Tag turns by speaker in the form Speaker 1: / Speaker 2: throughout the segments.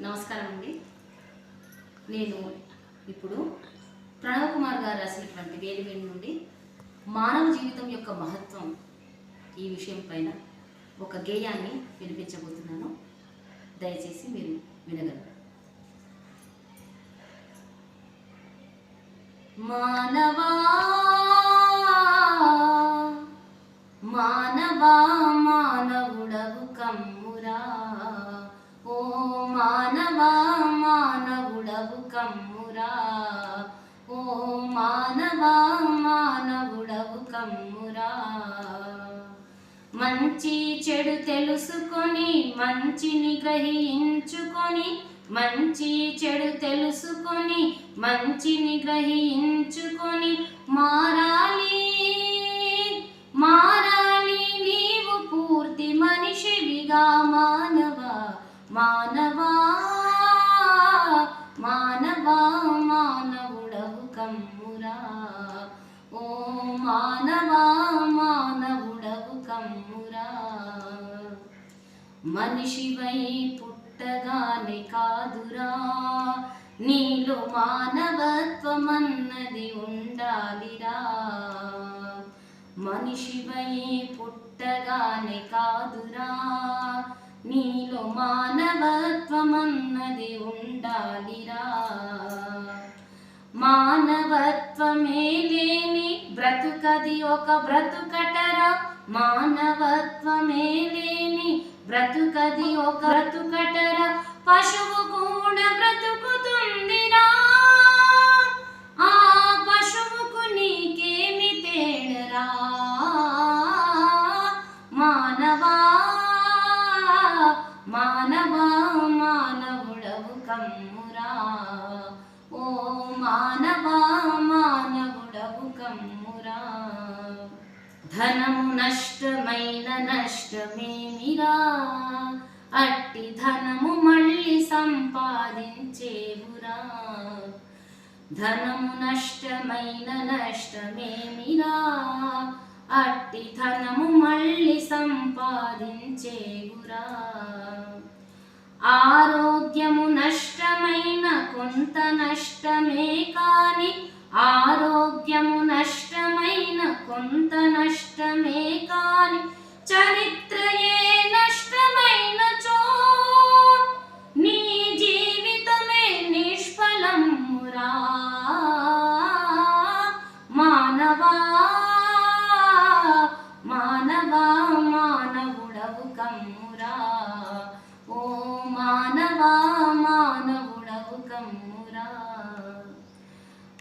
Speaker 1: నమస్కారం అండి నేను ఇప్పుడు ప్రణవ్ కుమార్ గారు రాసినటువంటి వేదిక నుండి మానవ జీవితం యొక్క మహత్వం ఈ విషయం పైన ఒక గేయాన్ని వినిపించబోతున్నాను. దయచేసి మీరు వినగలరు. మానవా మానవుడవు కమ్మురా? ఓ మానవా మానవుడవు కమ్మురా? మంచి చెడు తెలుసుకొని మంచిని గ్రహించుకొని మంచి చెడు తెలుసుకొని మంచిని గ్రహించుకొని మారా మనిషివై పుట్టగానే కాదురా. నీలో మానవత్వమన్నది ఉండాలిరా. మనిషివై పుట్టగానే కాదురా. నీలో మానవత్వమన్నది ఉండాలిరా. మానవత్వమే లేని బ్రతుకది ఒక బ్రతుకటరా. మానవత్వమే లేని బ్రతుకది ఒక బ్రతుకటర పశువు కూడా బ్రతుకుతుందిరా. ఆ పశువుకు నీకేమి తేడరా? మానవా మానవా మానవుడవు కమ్మురా. ఓ మానవా మానవుడవు కమ్మురా. ధనము నష్టమైన నష్టమేమిరా అట్టి ధనము మళ్ళీ సంపాదించేవురా ధనము నష్టమైన నష్టమేమిరా అట్టి ధనము మళ్ళీ సంపాదించేవురా ఆరోగ్యము నష్టమైన కొంత నష్టమే కాని ఆరోగ్యము నష్టమైన కొంత నష్టమే కాని చరిత్రయే నష్టమైనచో నీ జీవితమే నిష్ఫలమురా మానవా మానవా మానవుడవు కమ్మురా ఓ మానవా మానవుడవు కమ్మురా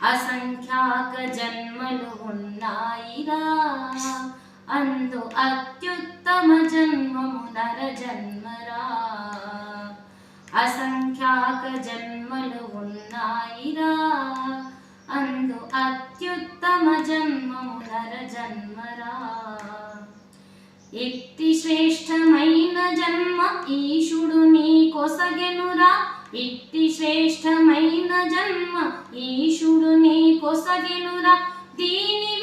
Speaker 1: అసంఖ్యాక జన్మలు ఉన్నాయిరా అందు అత్యుత్తమ జన్మము నర జన్మరా. అసంఖ్యాక జన్మలు ఉన్నాయిరా. అందు అత్యుత్తమ జన్మము నర జన్మరా. ఇట్టి శ్రేష్టమైన జన్మ ఈశుడు నీ కొసగెనురా. ఇట్టి శ్రేష్టమైన జన్మ ఈశుడు నీ కొసగెనురా. దీని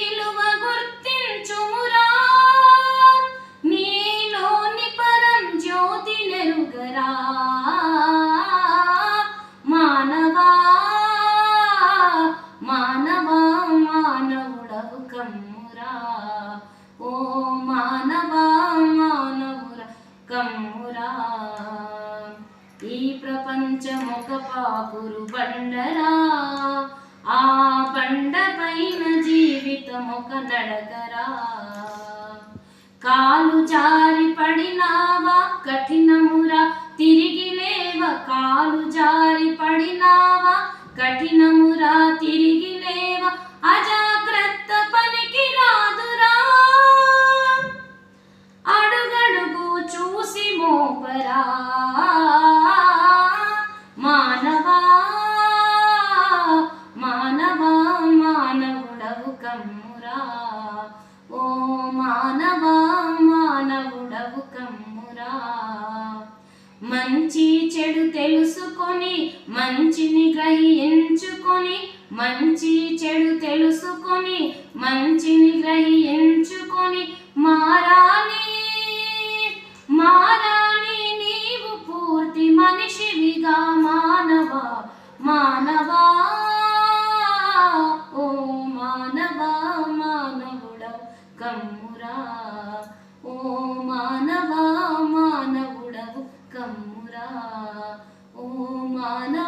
Speaker 1: మానవా మానవుర కమ్మురా. ఈ ప్రపంచమొక పాపురు బండరా. ఆ బండ పైన జీవితమొక నడకరా. కాలు జారి పడినావా కఠినమురా. తిరిగి లేవ కాలు జారి పడినావా కఠినమురా. తిరిగి కమ్మురా ఓ మానవా మానవుడవు కమ్మురా మంచి చెడు తెలుసుకొని మంచిని గ్రహించుకొని మంచి చెడు తెలుసుకొని మంచిని గ్రహించుకొని మారాలి కమ్మురా? ఓ మానవా మానవుడవు కమ్మురా? ఓ మానవ